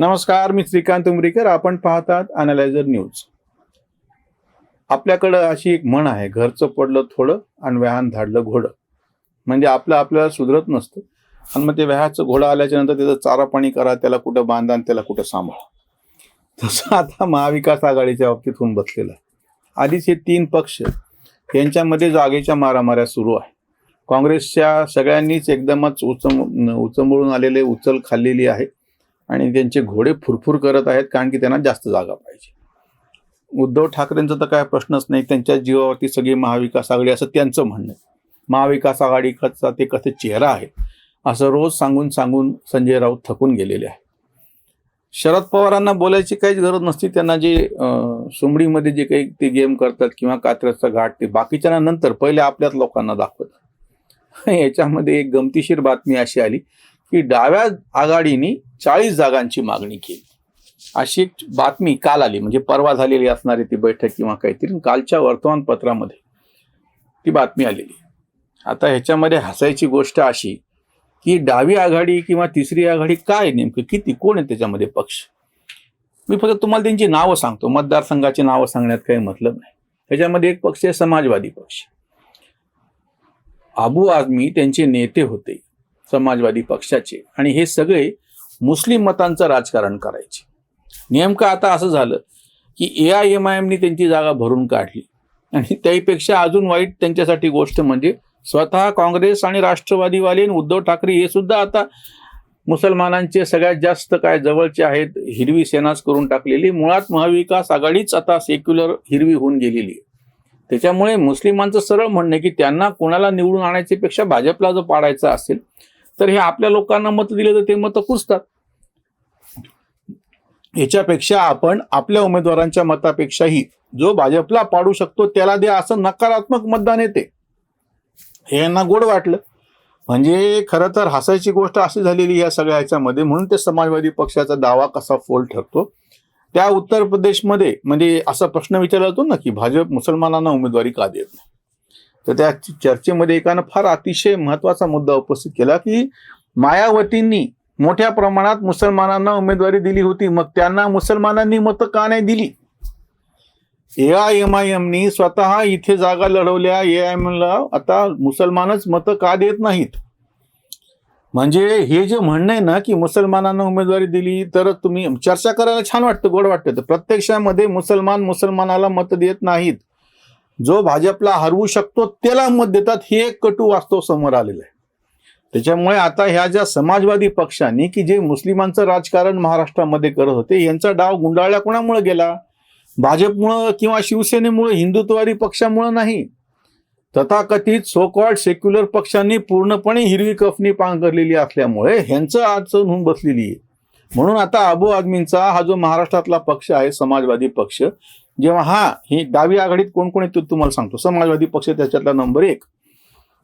नमस्कार मी श्रीकांत उमरीकर. आपण पाहतात अनालायझर न्यूज आपल्याकडं अशी एक म्हण आहे घरचं पडलं थोडं आणि व्याहान धाडलं घोडं. म्हणजे आपलं आपल्याला सुधरत नसतं. आणि मग ते व्याहाचं घोडं आल्याच्यानंतर त्याचं चारा पाणी करा त्याला कुठं बांधा आणि त्याला कुठं सांभाळा. तसं आता महाविकास आघाडीच्या बाबतीत होऊन बसलेलं आहे. आधीच हे तीन पक्ष यांच्यामध्ये जागेच्या मारामाऱ्या सुरू आहे. काँग्रेसच्या सगळ्यांनीच एकदमच उचम उचंबळून आलेले उचल खाल्लेली आहे. आणि त्यांचे घोडे फुरफुर करत आहेत कारण की त्यांना जास्त जागा पाहिजे. उद्धव ठाकरेंचा तर काय प्रश्नच नाही. त्यांच्या जीवावरती सगळी महाविकास आघाडी असं त्यांचं म्हणणं आहे. महाविकास आघाडीचा ते कसे चेहरा आहे असं रोज सांगून सांगून संजय राऊत थकून गेलेले आहे शरद पवारांना बोलायची काहीच गरज नसती. त्यांना जे सुमडीमध्ये जे काही ते गेम करतात किंवा कात्र्याचा घाट ते बाकीच्या नंतर पहिले आपल्याच लोकांना दाखवतात. याच्यामध्ये एक गमतीशीर बातमी अशी आली की डाव्या आघाडीने चाळीस जागांची मागणी केली. अशी एक बातमी काल आली म्हणजे परवा झालेली असणारी ती बैठक किंवा काहीतरी कालच्या वर्तमानपत्रामध्ये ती बातमी आलेली. आता ह्याच्यामध्ये हसायची गोष्ट अशी की डावी आघाडी किंवा तिसरी आघाडी काय नेमकं किती कोण आहे त्याच्यामध्ये पक्ष? मी फक्त तुम्हाला त्यांची नावं सांगतो मतदारसंघाची नावं सांगण्यात काही मतलब नाही. त्याच्यामध्ये एक पक्ष आहे समाजवादी पक्ष. आबू आझमी त्यांचे नेते होते समाजवादी पक्षाचे आणि हे सगळे मुस्लिम मतांचं राजकारण करायचे. नेमकं आता असं झालं की ए आय एम आय एमनी त्यांची जागा भरून काढली. आणि त्याहीपेक्षा अजून वाईट त्यांच्यासाठी गोष्ट म्हणजे स्वतः काँग्रेस आणि राष्ट्रवादीवाले आणि उद्धव ठाकरे हे सुद्धा आता मुसलमानांचे सगळ्यात जास्त काय जवळचे आहेत हिरवी सेनाच करून टाकलेली. मुळात महाविकास आघाडीच आता सेक्युलर हिरवी होऊन गेलेली आहे. त्याच्यामुळे मुस्लिमांचं सरळ म्हणणं आहे की त्यांना कोणाला निवडून आणायचे पेक्षा भाजपला जर पाडायचं असेल तर हे आपल्या लोकांना मत दिले तर ते मतं कुसतात याच्यापेक्षा आपण आपल्या उमेदवारांच्या मतापेक्षाही जो भाजपला पाडू शकतो त्याला द्या असं नकारात्मक मतदान येते. हे यांना गोड वाटलं. म्हणजे खरं तर हसायची गोष्ट अशी झालेली या सगळ्या ह्याच्यामध्ये म्हणून ते समाजवादी पक्षाचा दावा कसा फोल ठरतो. त्या उत्तर प्रदेशमध्ये म्हणजे असा प्रश्न विचारला जातो ना की भाजप मुसलमानांना उमेदवारी का देत नाही? तर त्या चर्चेमध्ये एकानं फार अतिशय महत्त्वाचा मुद्दा उपस्थित केला की मायावतींनी मोठ्या प्रमाणात मुसलमानांना उमेदवारी दिली होती. मग त्यांना मुसलमानांनी मतं का नाही दिली? ए आय एम आय एमनी स्वतः इथे जागा लढवल्या. ए आय एमला आता मुसलमानच मतं का देत नाहीत? म्हणजे हे जे म्हणणं आहे ना की मुसलमानांना उमेदवारी दिली तर तुम्ही चर्चा करायला छान वाटतं गोड वाटतं. तर प्रत्यक्षामध्ये मुसलमान मुसलमानाला मत देत नाहीत. जो भाजपला हरवू शकतो त्याला मत देतात. हे एक कटू वास्तव समोर आलेलं आहे. त्याच्यामुळे आता ह्या ज्या समाजवादी पक्षांनी की जे मुस्लिमांचं राजकारण महाराष्ट्रामध्ये करत होते यांचा डाव गुंडाळल्या कोणामुळे गेला? भाजपमुळं किंवा शिवसेनेमुळे हिंदुत्ववादी पक्षामुळं नाही. तथाकथित सो सेक्युलर पक्षांनी पूर्णपणे हिरवी कफनी पांघरलेली असल्यामुळे ह्यांचं अडचण होऊन बसलेली आहे. म्हणून आता अबू आदमींचा हा जो महाराष्ट्रातला पक्ष आहे समाजवादी पक्ष जेव्हा हा ही डावी आघाडीत कोण कोण येतो तुम्हाला सांगतो. समाजवादी पक्ष त्याच्यातला नंबर एक.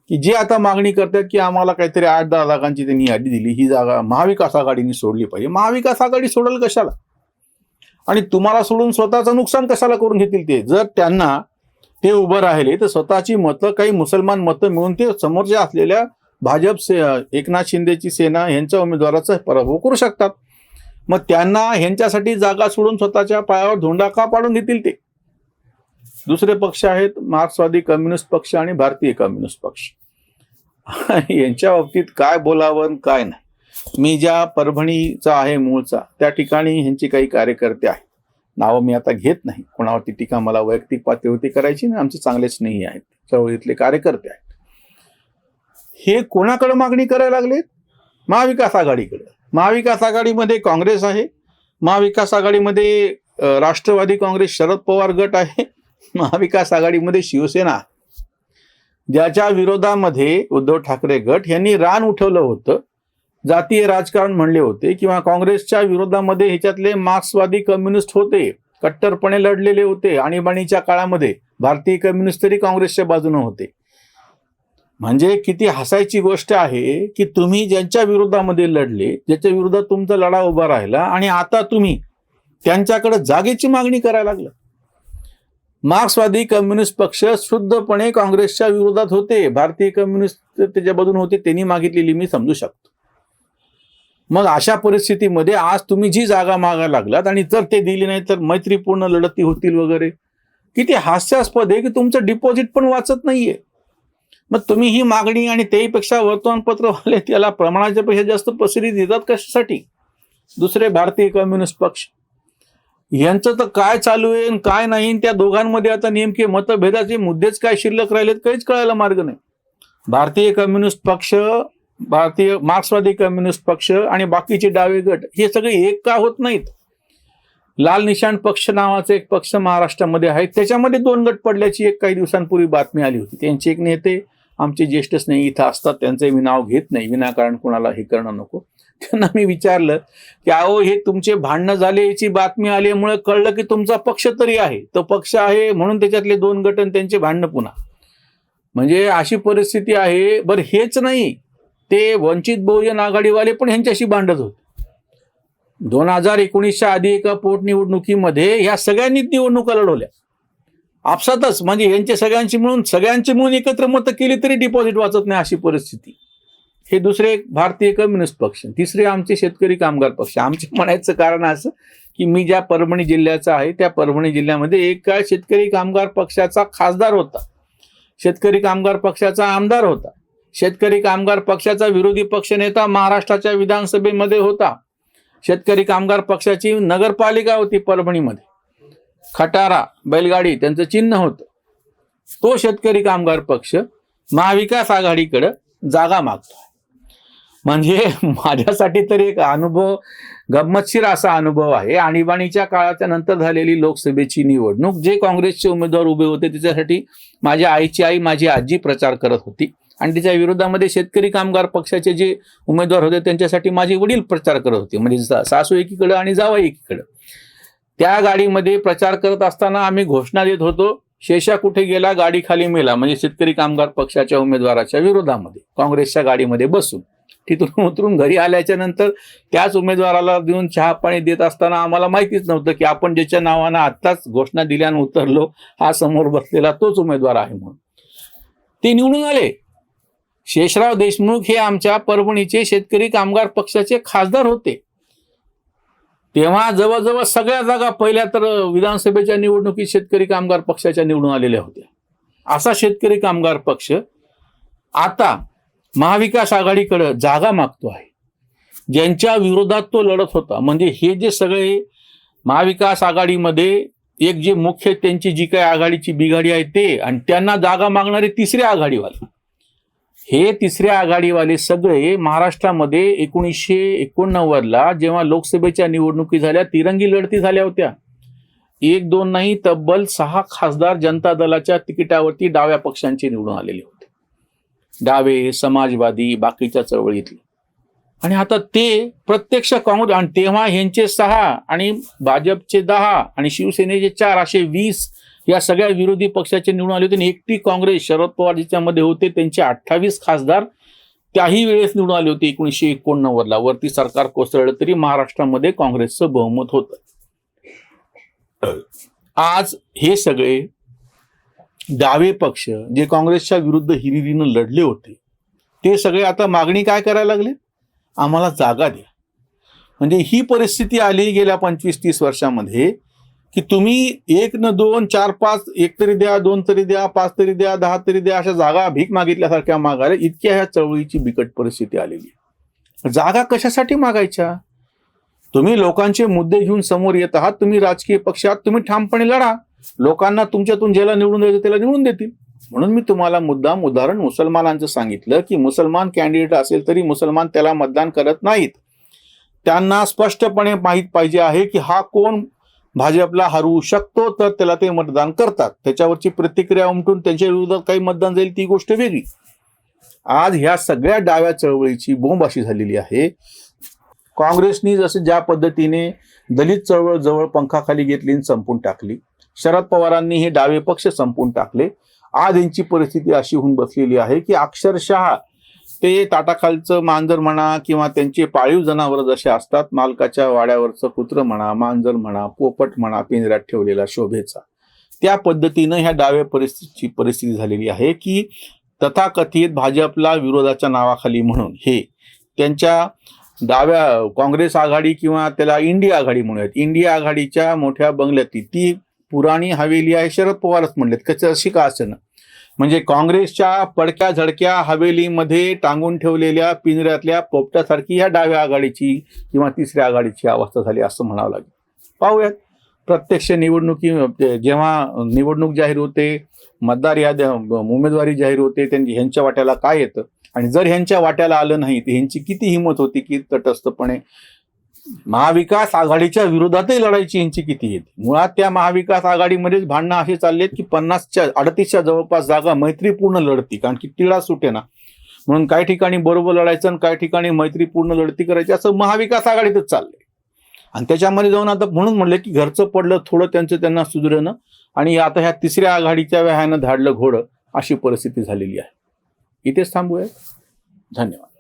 की जे आता मागणी करतात की आम्हाला काहीतरी आठ दहा लाखांची त्यांनी यादी दिली ही जागा महाविकास आघाडीने सोडली पाहिजे. महाविकास आघाडी सोडेल कशाला? आणि तुम्हाला सोडून स्वतःचं नुकसान कशाला करून घेतील ते? जर त्यांना ते उभं राहिले तर स्वतःची मतं काही मुसलमान मतं मिळून ते समोरच्या असलेल्या भाजप से एकनाथ शिंदेची सेना यांच्या उमेदवाराचा पराभव करू शकतात. मग त्यांना ह्यांच्यासाठी जागा सोडून स्वतःच्या पायावर धोंडा का पाडून घेतील ते? दुसरे पक्ष आहेत मार्क्सवादी कम्युनिस्ट पक्ष आणि भारतीय कम्युनिस्ट पक्ष. यांच्या बाबतीत काय बोलावं आणि काय नाही. मी ज्या परभणीचा आहे मूळचा त्या ठिकाणी ह्यांचे काही कार्यकर्ते आहेत. नावं मी आता घेत नाही. कोणावरती टीका मला वैयक्तिक पातळीवरती करायची नाही. आमचे चांगले स्नेही आहेत. चळवळीतले कार्यकर्ते आहेत. हे कोणाकडे मागणी करायला लागले महाविकास आघाडीकडे. महाविकास आघाडीमध्ये काँग्रेस आहे. महाविकास आघाडीमध्ये राष्ट्रवादी काँग्रेस शरद पवार गट आहे. महाविकास आघाडीमध्ये शिवसेना ज्याच्या विरोधामध्ये उद्धव ठाकरे गट यांनी रान उठवलं होतं. जातीय राजकारण म्हणले होते किंवा काँग्रेसच्या विरोधामध्ये ह्याच्यातले मार्क्सवादी कम्युनिस्ट होते कट्टरपणे लढलेले होते आणीबाणीच्या काळामध्ये भारतीय कम्युनिस्ट तरी काँग्रेसच्या बाजूने होते. म्हणजे किती हसायची गोष्ट आहे की तुम्ही ज्यांच्या विरोधामध्ये लढले ज्याच्या विरोधात तुमचा लढा उभा राहिला आणि आता तुम्ही त्यांच्याकडे जागेची मागणी करायला लागलं. मार्क्सवादी कम्युनिस्ट पक्ष शुद्धपणे काँग्रेसच्या विरोधात होते. भारतीय कम्युनिस्ट त्याच्यामधून होते त्यांनी मागितलेली मी समजू शकतो. मग अशा परिस्थितीमध्ये आज तुम्ही जी जागा मागायला लागलात आणि जर ते दिली नाही तर मैत्रीपूर्ण लढती होतील वगैरे. किती हास्यास्पद आहे की तुमचं डिपॉझिट पण वाचत नाहीये. मग तुम्ही ही मागणी आणि त्याहीपेक्षा वर्तमानपत्रवाले त्याला प्रमाणाच्या पेक्षा जास्त पसरी देतात कशासाठी? दुसरे भारतीय कम्युनिस्ट पक्ष. यांचं तर काय चालू आहे आणि काय नाही त्या दोघांमध्ये आता नेमके मतभेदाचे मुद्देच काय शिल्लक राहिलेत काहीच कळायला मार्ग नाही. भारतीय कम्युनिस्ट पक्ष भारतीय मार्क्सवादी कम्युनिस्ट पक्ष आणि बाकीचे डावे गट हे सगळे एक का होत नाहीत? लाल निशाण पक्ष नावाचे एक पक्ष महाराष्ट्रामध्ये आहे. त्याच्यामध्ये दोन गट पडल्याची एक काही दिवसांपूर्वी बातमी आली होती. त्यांचे एक नेते आमचे ज्येष्ठ स्नेही इथं असतात. त्यांचे मी नाव घेत नाही. विनाकारण कोणाला हे करणं नको. त्यांना मी विचारलं की अहो हे तुमचे भांडणं झाले याची बातमी आल्यामुळे कळलं की तुमचा पक्ष तरी आहे. तो पक्ष आहे म्हणून त्याच्यातले दोन गट आणि त्यांचे भांडणं पुन्हा. म्हणजे अशी परिस्थिती आहे. बरं हेच नाही. ते वंचित बहुजन आघाडीवाले पण ह्यांच्याशी भांडत होते. दोन हजार एकोणीसच्या आधी एका पोटनिवडणुकीमध्ये ह्या सगळ्यांनीच निवडणुका लढवल्या. आपसातच म्हणजे यांचे सगळ्यांची मिळून सगळ्यांची मिळून एकत्र मतं केली तरी डिपॉझिट वाचत नाही अशी परिस्थिती. हे दुसरे एक भारतीय कम्युनिस्ट पक्ष. तिसरे आमचे शेतकरी कामगार पक्ष. आमचे म्हणायचं कारण असं की मी ज्या परभणी जिल्ह्याचा आहे त्या परभणी जिल्ह्यामध्ये एक काळ शेतकरी कामगार पक्षाचा खासदार होता. शेतकरी कामगार पक्षाचा आमदार होता. शेतकरी कामगार पक्षाचा विरोधी पक्षनेता महाराष्ट्राच्या विधानसभेमध्ये होता. शेतकरी कामगार पक्षाची नगरपालिका होती परभणीमध्ये. खटारा बैलगाडी त्यांचं चिन्ह होतं. तो शेतकरी कामगार पक्ष महाविकास आघाडीकडं जागा मागतो. म्हणजे माझ्यासाठी तरी एक अनुभव गंमतशीर असा अनुभव आहे. आणीबाणीच्या काळाच्या नंतर झालेली लोकसभेची निवडणूक जे काँग्रेसचे उमेदवार उभे होते त्याच्यासाठी माझ्या आईची आई माझी आजी प्रचार करत होती. आणि तिच्या विरोधामध्ये शेतकरी कामगार पक्षाचे जे उमेदवार होते त्यांच्यासाठी माझे वडील प्रचार करत होते. म्हणजे सासू एकीकडं आणि जावा एकीकडं. त्या गाडीमध्ये प्रचार करत असताना आम्ही घोषणा देत होतो शेषा कुठे गेला गाडी खाली मेला. म्हणजे शेतकरी कामगार पक्षाच्या उमेदवाराच्या विरोधामध्ये काँग्रेसच्या गाडीमध्ये बसून. तिथून उतरून घरी आल्याच्यानंतर त्याच उमेदवाराला देऊन चहा पाणी देत असताना आम्हाला माहितीच नव्हतं की आपण ज्याच्या नावानं आत्ताच घोषणा दिल्यानं उतरलो हा समोर बसलेला तोच उमेदवार आहे म्हणून. ते निवडून आले. शेषराव देशमुख हे आमच्या परभणीचे शेतकरी कामगार पक्षाचे खासदार होते. तेव्हा जवळजवळ सगळ्या जागा पहिल्या तर विधानसभेच्या निवडणुकीत शेतकरी कामगार पक्षाच्या निवडून आलेल्या होत्या. असा शेतकरी कामगार पक्ष आता महाविकास आघाडीकडे जागा मागतो आहे. ज्यांच्या विरोधात तो लढत होता. म्हणजे हे जे सगळे महाविकास आघाडीमध्ये एक जे मुख्य त्यांची जी काही आघाडीची बिघाडी आहे ते आणि त्यांना जागा मागणारे तिसरे आघाडीवाले. हे तिसऱ्या आघाडीवाले सगळे महाराष्ट्रामध्ये एकोणीसशे एकोणनव्वदला जेव्हा लोकसभेच्या निवडणुकी झाल्या तिरंगी लढती झाल्या होत्या. एक दोन नाही तब्बल सहा खासदार जनता दलाच्या तिकिटावरती डाव्या पक्षांचे निवडून आलेले होते. डावे समाजवादी बाकीच्या चळवळीतले. आणि आता ते प्रत्यक्ष काँग्रेस आणि तेव्हा ह्यांचे सहा आणि भाजपचे दहा आणि शिवसेनेचे चार असे वीस या सगळ्या विरोधी पक्षाचे निवडून आले होते आणि एकटी काँग्रेस शरद पवार ज्याच्यामध्ये होते त्यांचे अठ्ठावीस खासदार त्याही वेळेस निवडून आले होते एकोणीसशे एकोणनव्वदला. वरती सरकार कोसळलं तरी महाराष्ट्रामध्ये काँग्रेसचं बहुमत होतं. आज हे सगळे डावे पक्ष जे काँग्रेसच्या विरुद्ध हिरिरीनं लढले होते ते सगळे आता मागणी काय करायला लागले? आम्हाला जागा द्या. म्हणजे ही परिस्थिती आली गेल्या पंचवीस तीस वर्षामध्ये की तुम्ही एक न दोन चार पाच एक तरी द्या दोन तरी द्या पाच तरी द्या दहा तरी द्या अशा जागा भीक मागितल्यासारख्या मागायला इतक्या ह्या चळवळीची बिकट परिस्थिती आलेली जागा कशासाठी मागायच्या? तुम्ही लोकांचे मुद्दे घेऊन समोर येत आहात तुम्ही राजकीय पक्षात तुम्ही ठामपणे लढा. लोकांना तुमच्यातून ज्याला निवडून द्यायचं त्याला निवडून देतील. म्हणून मी तुम्हाला मुद्दाम उदाहरण मुसलमानांचं सांगितलं की मुसलमान कॅन्डिडेट असेल तरी मुसलमान त्याला मतदान करत नाहीत. त्यांना स्पष्टपणे माहीत पाहिजे आहे की हा कोण भाजपला हरवू शकतो तर त्याला ते मतदान करतात. त्याच्यावरची प्रतिक्रिया उमटून त्यांच्या विरोधात काही मतदान जाईल ती गोष्ट वेगळी. आज ह्या सगळ्या डाव्या चळवळीची बोंब अशी झालेली आहे. काँग्रेसनी जसं ज्या पद्धतीने दलित चळवळ जवळ पंखाखाली घेतली आणि संपून टाकली शरद पवारांनी हे डावे पक्ष संपून टाकले. आज यांची परिस्थिती अशी होऊन बसलेली आहे की अक्षरशः ते ताटाखालचं मांजर म्हणा किंवा त्यांचे पाळीव जनावर जसे असतात मालकाच्या वाड्यावरचं कुत्र म्हणा मांजर म्हणा पोपट म्हणा पिंजऱ्यात ठेवलेला शोभेचा. त्या पद्धतीनं ह्या डाव्या परिस्थितीची परिस्थिती झालेली आहे की तथाकथित भाजपला विरोधाच्या नावाखाली म्हणून हे त्यांच्या डाव्या काँग्रेस आघाडी किंवा त्याला इंडिया आघाडी म्हणूयात इंडिया आघाडीच्या मोठ्या बंगल्यातली ती पुराणी हवेली आहे शरद पवारच म्हणलेत कसं अशी का असेना. म्हणजे काँग्रेसच्या पडक्या झडक्या हवेलीमध्ये टांगून ठेवलेल्या पिंजऱ्यातल्या पोपट्यासारखी ह्या डाव्या आघाडीची किंवा तिसऱ्या आघाडीची अवस्था झाली असं म्हणावं लागेल. पाहूयात. प्रत्यक्ष निवडणुकी जेव्हा निवडणूक जाहीर होते मतदार याद्या उमेदवारी जाहीर होते त्यांची ह्यांच्या वाट्याला काय येतं? आणि जर ह्यांच्या वाट्याला आलं नाही तर ह्यांची किती हिंमत होती की तटस्थपणे महाविकास आघाडीच्या विरोधातही लढायची यांची किती येते? मुळात त्या महाविकास आघाडीमध्येच भांडणं असे चाललेत की पन्नासच्या अडतीसच्या जवळपास जागा मैत्रीपूर्ण लढती कारण की तिळा सुटे ना. म्हणून काही ठिकाणी बरोबर लढायचं आणि काही ठिकाणी मैत्रीपूर्ण लढती करायची असं महाविकास आघाडीतच चाललंय. आणि त्याच्यामध्ये जाऊन आता म्हणून म्हणलं की घरचं पडलं थोडं त्यांचं त्यांना सुधरणं आणि आता ह्या तिसऱ्या आघाडीच्या व्यायानं धाडलं घोडं अशी परिस्थिती झालेली आहे. इथेच थांबूया धन्यवाद.